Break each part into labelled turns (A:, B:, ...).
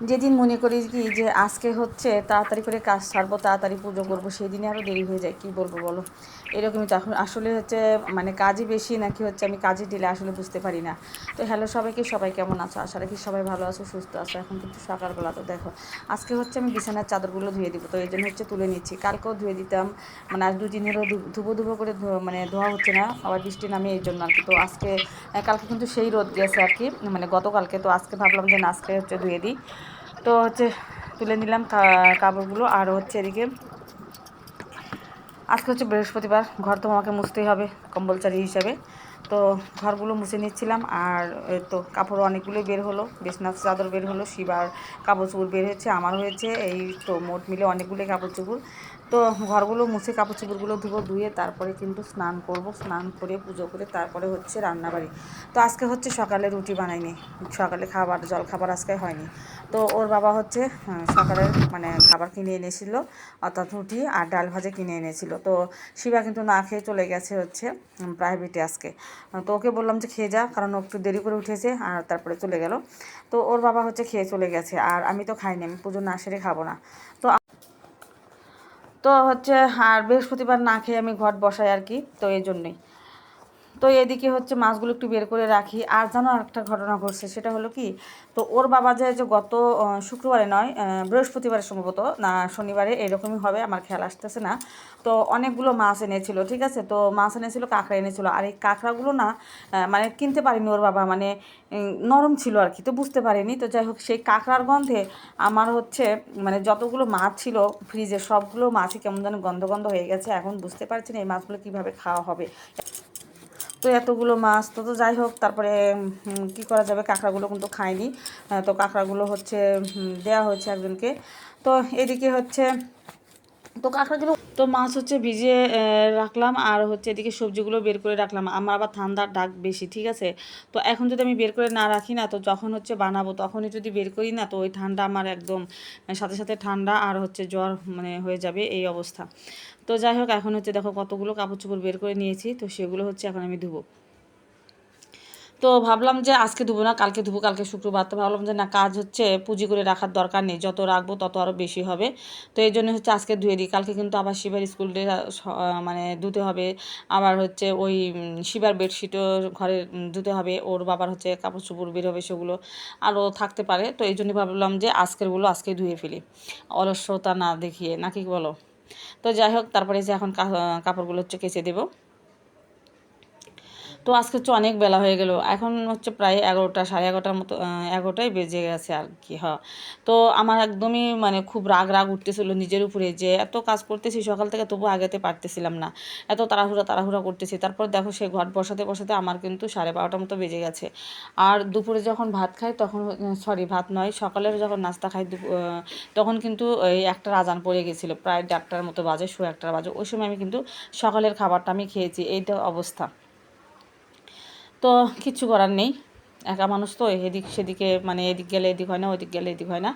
A: যেদিন মনে করি কি যে আজকে হচ্ছে, তাড়াতাড়ি করে কাজ সারবো, তাড়াতাড়ি পুজো করব সেই দিনে আরও দেরি হয়ে যায়, কি বলব বলো? এরকমই তো এখন আসলে হচ্ছে মানে কাজই বেশি নাকি হচ্ছে আমি কাজে দিলে আসলে বুঝতে পারি না। তো হ্যালো সবাইকে, সবাই কেমন আছো? আশা রাখি সবাই ভালো আছো, সুস্থ আছো। এখন কিন্তু সকালবেলা তো দেখো, আজকে হচ্ছে আমি বিছানার চাদরগুলো ধুয়ে দিব, তো এই জন্য হচ্ছে তুলে নিচ্ছি। কালকেও ধুয়ে দিতাম মানে আজ দুদিনেরও ধুবো ধুবো করে মানে ধোয়া হচ্ছে না, আবার বৃষ্টি নামে এই জন্য আর কি। তো আজকে, কালকে কিন্তু সেই রোদ গেছে আর কি মানে গতকালকে, তো আজকে ভাবলাম যে না, আজকে হচ্ছে ধুয়ে দিই। তো হচ্ছে তুলে নিলাম কাপড়গুলো। আর হচ্ছে এদিকে আজকে হচ্ছে বৃহস্পতিবার, ঘর তো আমাকে মুছতেই হবে কম্বলচারি হিসাবে। তো ঘরগুলো মুছে নিচ্ছিলাম আর তো কাপড় অনেকগুলোই বের হলো বিছনাথ চাদর বের হলো, শিবার কাপড় চুপুর বের হয়েছে, আমার হয়েছে, এই তো মোট মিলে অনেকগুলোই কাপড় চোপড়। তো ঘরগুলো মুছে কাপড় চোপড়গুলো ধুবো ধুয়ে তারপরে কিন্তু স্নান করব। স্নান করে পুজো করে তারপরে হচ্ছে রান্নাবাড়ি। তো আজকে হচ্ছে সকালে রুটি বানাইনি। সকালে খাবার জল খাবার আজকে হয়নি। তো ওর বাবা হচ্ছে হ্যাঁ, সকালে মানে খাবার কিনে এনেছিল অর্থাৎ রুটি আর ডাল ভাজা কিনে এনেছিল। তো শিবা কিন্তু না খেয়ে চলে গেছে হচ্ছে প্রাইভেটে আজকে। তো ওকে বললাম যে খেয়ে যা কারণ ও একটু দেরি করে উঠেছে আর তারপরে চলে গেল। তো ওর বাবা হচ্ছে খেয়ে চলে গেছে। আর আমি তো খাইনি আমি পুজো না সেরে খাব না। তো তো হচ্ছে আর বৃহস্পতিবার না খেয়ে আমি ঘট বসাই আর কি তো এই জন্যই। তো এদিকে হচ্ছে মাছগুলো একটু বের করে রাখি। আর জানো একটা ঘটনা ঘটছে, সেটা হলো কি, তো ওর বাবা যে যে গত শুক্রবারে নয় বৃহস্পতিবারে সম্ভবত, না, শনিবারে এরকমই হবে, আমার খেয়াল আসতেছে না। তো অনেকগুলো মাছ এনেছিল, ঠিক আছে? তো মাছ এনেছিল, কাঁকড়া এনেছিল। আর এই কাঁকড়াগুলো না মানে কিনতে পারিনি ওর বাবা মানে নরম ছিল আর কি, তো বুঝতে পারিনি। তো যাই হোক, সেই কাঁকড়ার গন্ধে আমার হচ্ছে মানে যতগুলো মাছ ছিল, ফ্রিজে সবগুলো মাছই কেমন যেন গন্ধ গন্ধ হয়ে গেছে। এখন বুঝতে পারছি না এই মাছগুলো কীভাবে খাওয়া হবে। তো এতগুলো মাছ, তো তো যাই হোক, তারপরে কি করা যাবে? কাঁকড়াগুলো কিন্তু খায়নি তো কাঁকড়াগুলো হচ্ছে দেয়া হয়েছে একজনকে। তো এদিকে হচ্ছে তো কাঁকড়াগুলো তো মাছ হচ্ছে ভিজিয়ে রাখলাম আর হচ্ছে এদিকে সবজিগুলো বের করে রাখলাম। আমার আবার ঠান্ডার ডাক বেশি, ঠিক আছে? তো এখন যদি আমি বের করে না রাখি না, তো যখন হচ্ছে বানাবো, তখনই যদি বের করি না, তো ওই ঠান্ডা আমার একদম মানে সাথে সাথে ঠান্ডা আর হচ্ছে জ্বর মানে হয়ে যাবে এই অবস্থা। তো যাই হোক, এখন হচ্ছে দেখো কতগুলো কাপড় চোপড় বের করে নিয়েছি, তো সেগুলো হচ্ছে এখন আমি ধুবো। তো ভাবলাম যে আজকে ধুবো না, কালকে ধুবো, কালকে শুক্রবার। তো ভাবলাম যে না, কাজ হচ্ছে, পুঁজি করে রাখার দরকার নেই, যত রাখব তত আরও বেশি হবে। তো এই জন্য হচ্ছে আজকে ধুয়ে দিই। কালকে কিন্তু আবার শিবার স্কুল মানে ধুতে হবে। আবার হচ্ছে ওই শিবার বেডশিটও ঘরে ধুতে হবে। ওর বাবার হচ্ছে কাপড় চোপড় বের হবে সেগুলো আরও থাকতে পারে। তো এই জন্য ভাবলাম যে আজকেরগুলো আজকে ধুয়ে ফেলি। অলস্যতা না দেখিয়ে, নাকি বলো? তো যাই হোক, তারপরে যে এখন কাপড়গুলো হচ্ছে কেচে দেবো। তো আজকে হচ্ছে অনেক বেলা হয়ে গেল। এখন হচ্ছে প্রায় এগারোটা, সাড়ে এগারোটার মতো এগারোটাই বেজে গেছে আর কি, হ। তো আমার একদমই মানে খুব রাগ রাগ উঠতেছিল নিজের উপরে যে এত কাজ করতেছি সকাল থেকে তবু আগেতে পারতেছিলাম না। এত তাড়াহুড়া তাড়াহুড়া করতেছি। তারপর দেখো সে ঘর বসাতে বসাতে আমার কিন্তু সাড়ে বারোটার মতো বেজে গেছে। আর দুপুরে যখন ভাত খাই তখন, সরি, ভাত নয়, সকালের যখন নাস্তা খাই তখন কিন্তু এই একটা রাজান পড়ে গেছিল, প্রায় ডাক্তার মতো বাজে শো একটার বাজে। ওই সময় আমি কিন্তু সকালের খাবারটা আমি খেয়েছি, এইটা অবস্থা। তো কিচ্ছু করার নেই। একা মানুষ তো, এদিক সেদিকে মানে এদিক গেলে এদিক হয় না, ওদিক গেলে এদিক হয় না,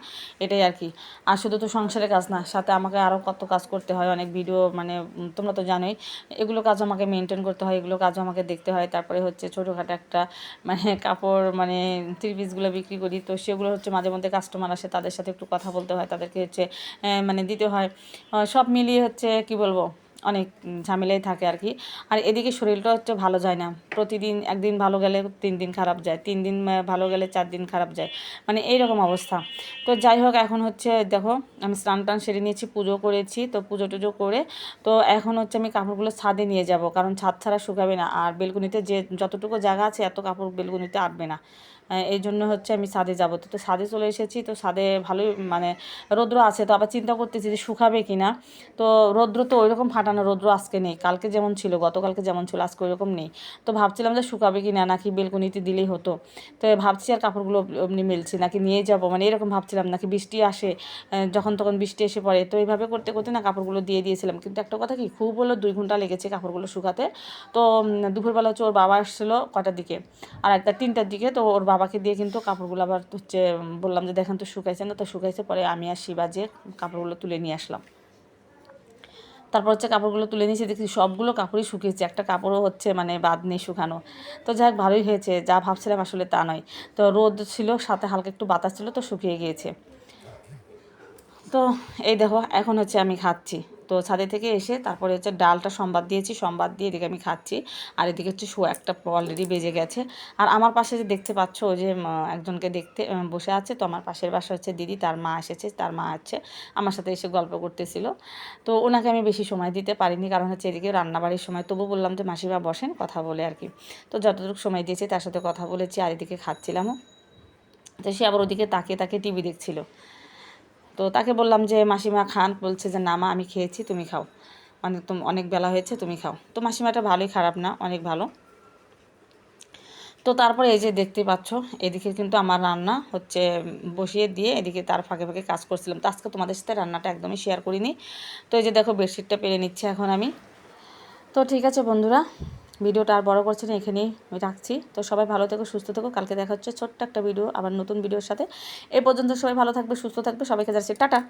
A: এটাই আর কি। আর শুধু তো সংসারের কাজ না, সাথে আমাকে আরও কত কাজ করতে হয়, অনেক ভিডিও মানে তোমরা তো জানোই, এগুলো কাজ আমাকে মেনটেন করতে হয়, এগুলো কাজও আমাকে দেখতে হয়। তারপরে হচ্ছে ছোটোখাটো একটা মানে কাপড় মানে থ্রি পিসগুলো বিক্রি করি, তো সেগুলো হচ্ছে মাঝে মধ্যে কাস্টমার আসে, তাদের সাথে একটু কথা বলতে হয়, তাদেরকে হচ্ছে মানে দিতে হয়। সব মিলিয়ে হচ্ছে, কি বলব? অনেক ঝামেলাই থাকে আর কি। আর এদিকে শরীরটা হচ্ছে ভালো যায় না। প্রতিদিন একদিন ভালো গেলে তিন দিন খারাপ যায়, তিন দিন ভালো গেলে চার দিন খারাপ যায়। মানে এইরকম অবস্থা। তো যাই হোক, এখন হচ্ছে দেখো, আমি স্নান টান সেরে নিয়েছি, পুজো করেছি, তো পুজো টুজো করে, তো এখন হচ্ছে আমি কাপড়গুলো ছাদে নিয়ে যাব। কারণ ছাদ ছাড়া শুকাবে না। আর বেলকুনিতে যে যতটুকু জায়গা আছে, এত কাপড় বেলকুনিতে আটবে না। এই জন্য হচ্ছে আমি সাদে যাব। তো সাদে চলে এসেছি। তো সাদে ভালোই মানে রৌদ্র আছে। তো আবার চিন্তা করতেছি যে শুকাবে কি না তো রৌদ্র তো ওইরকম ফাটানো রৌদ্র আজকে নেই। কালকে যেমন ছিল, গতকালকে যেমন ছিল, আজকে ওইরকম নেই। তো ভাবছিলাম যে শুকাবে কি না নাকি বেলকনিতে দিলেই হতো। তো ভাবছি আর কাপড়গুলো এমনি মেলছি, নাকি নিয়ে যাব। মানে এরকম ভাবছিলাম, নাকি বৃষ্টি আসে যখন তখন বৃষ্টি এসে পড়ে। তো এইভাবে করতে করতে না কাপড়গুলো দিয়ে দিয়েছিলাম। কিন্তু একটা কথা কি, খুব হলো দুই ঘণ্টা লেগেছে কাপড়গুলো শুকাতে। তো দুপুরবেলা হচ্ছে ওর বাবা এসেছিল কটার দিকে। আর একটা তিনটার দিকে। তো ওর বাবাকে দিয়ে কিন্তু কাপড়গুলো আবার হচ্ছে বললাম যে দেখেন তো শুকাইছে না, তো শুকাইছে, পরে আমি আর শিবা যে কাপড়গুলো তুলে নিয়ে আসলাম। তারপর হচ্ছে কাপড়গুলো তুলে নিয়েছি, দেখছি সবগুলো কাপড়ই শুকিয়েছে, একটা কাপড়ও হচ্ছে মানে বাদ নেই শুকানো। তো যাই হোক, ভালোই হয়েছে, যা ভাবছিলাম আসলে তা নয়। তো রোদ ছিল, সাথে হালকা একটু বাতাস ছিল, তো শুকিয়ে গিয়েছে। তো এই দেখো, এখন হচ্ছে আমি খাচ্ছি। তো ছাদে থেকে এসে তারপরে হচ্ছে ডালটা সম্বাদ দিয়েছি, সম্বাদ দিয়ে এদিকে আমি খাচ্ছি। আর এদিকে হচ্ছে শো, একটা অলরেডি বেজে গেছে। আর আমার পাশে যে দেখতে পাচ্ছ যে একজনকে দেখতে বসে আছে। তো আমার পাশের বাসা হচ্ছে দিদি, তার মা এসেছে, তার মা আছে আমার সাথে এসে গল্প করতেছিল। তো ওনাকে আমি বেশি সময় দিতে পারিনি, কারণ হচ্ছে এদিকে রান্নাবাড়ির সময়। তবু বললাম যে, মাসিমা বসেন, কথা বলে আর কি। তো যতটুকু সময় দিয়েছি, তার সাথে কথা বলেছি, আর এদিকে খাচ্ছিলামও। তো সে আবার ওদিকে তাকিয়ে তাকিয়ে টিভি দেখছিল। তো তাকে বললাম যে, মাসিমা খান বলছে যে, না মা, আমি খেয়েছি, তুমি খাও। মানে তুমি, অনেক বেলা হয়েছে, তুমি খাও। তো মাসিমাটা ভালোই খারাপ না, অনেক ভালো। তো তারপরে এই যে দেখতে পাচ্ছ, এদিকে কিন্তু আমার রান্না হচ্ছে বসিয়ে দিয়ে এদিকে তার ফাঁকে ফাঁকে কাজ করছিলাম। তো আজকে তোমাদের সাথে রান্নাটা একদমই শেয়ার করিনি। তো এই যে দেখো বেডশিটটা পেরে নিচ্ছে এখন আমি। তো ঠিক আছে বন্ধুরা ভিডিওটা আর বড় করছে না, এখানেই আমি রাখছি। তো সবাই ভালো থেকো, সুস্থ থেকো। কালকে দেখা হচ্ছে ছোট্ট একটা ভিডিও, আবার নতুন ভিডিওর সাথে। এ পর্যন্ত সবাই ভালো থাকবে, সুস্থ থাকবে। সবাইকে যাচ্ছি টাটা।